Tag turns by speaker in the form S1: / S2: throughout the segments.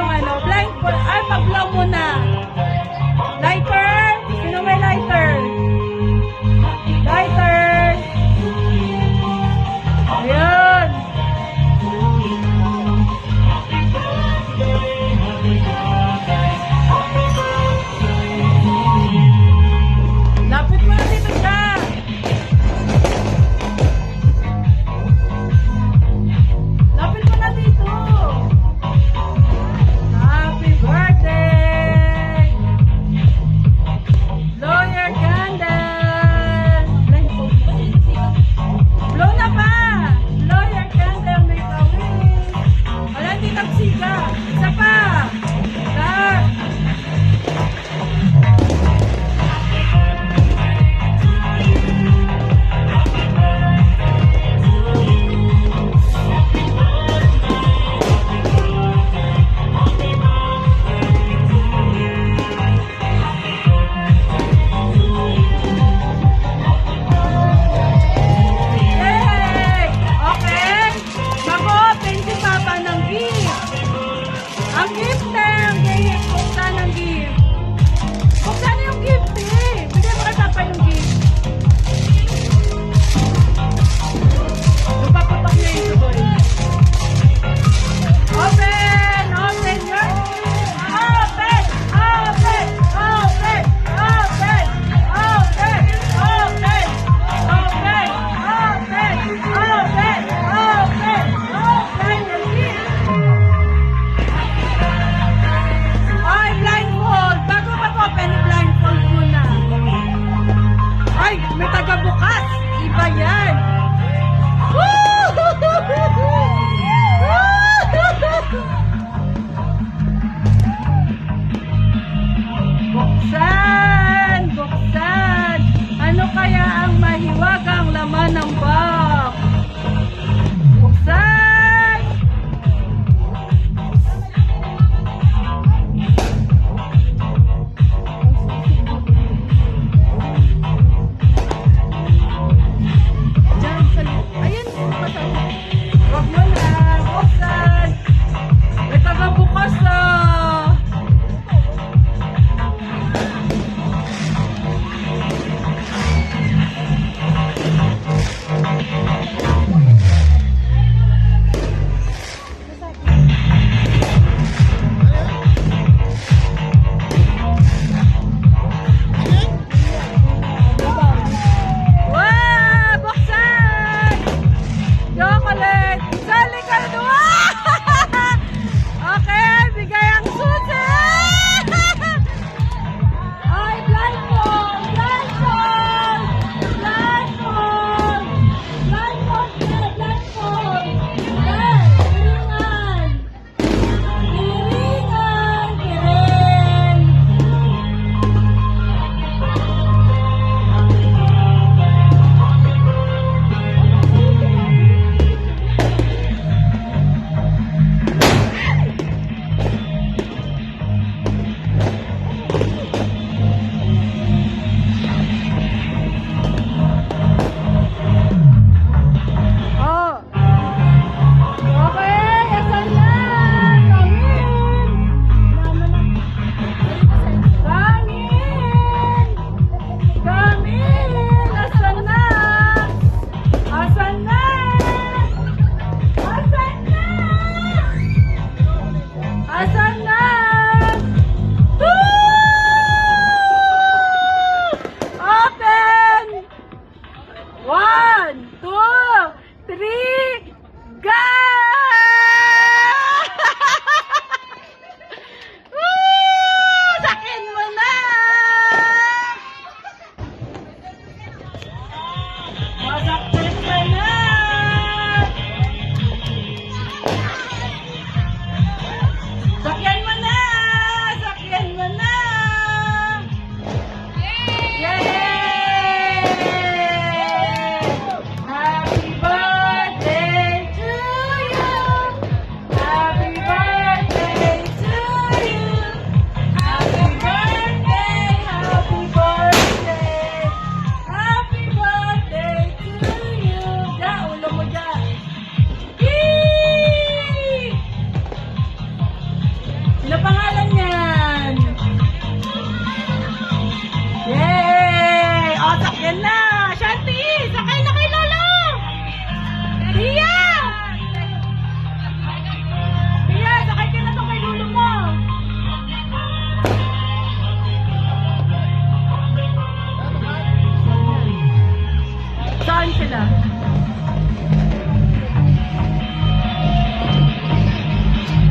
S1: yung ano, blindfold. Ay, pag-blow mo Lighter.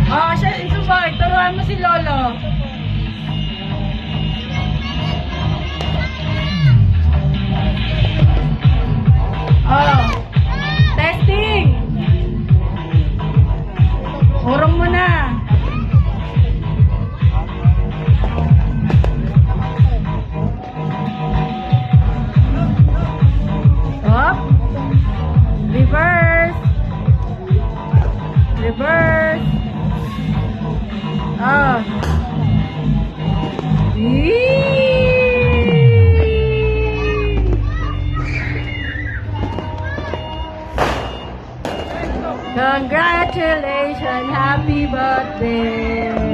S1: Ah, siya si Suboy. Turuan mo si Lolo. Oh. Testing. Urong mo na. Reverse. Reverse. Congratulations, happy birthday.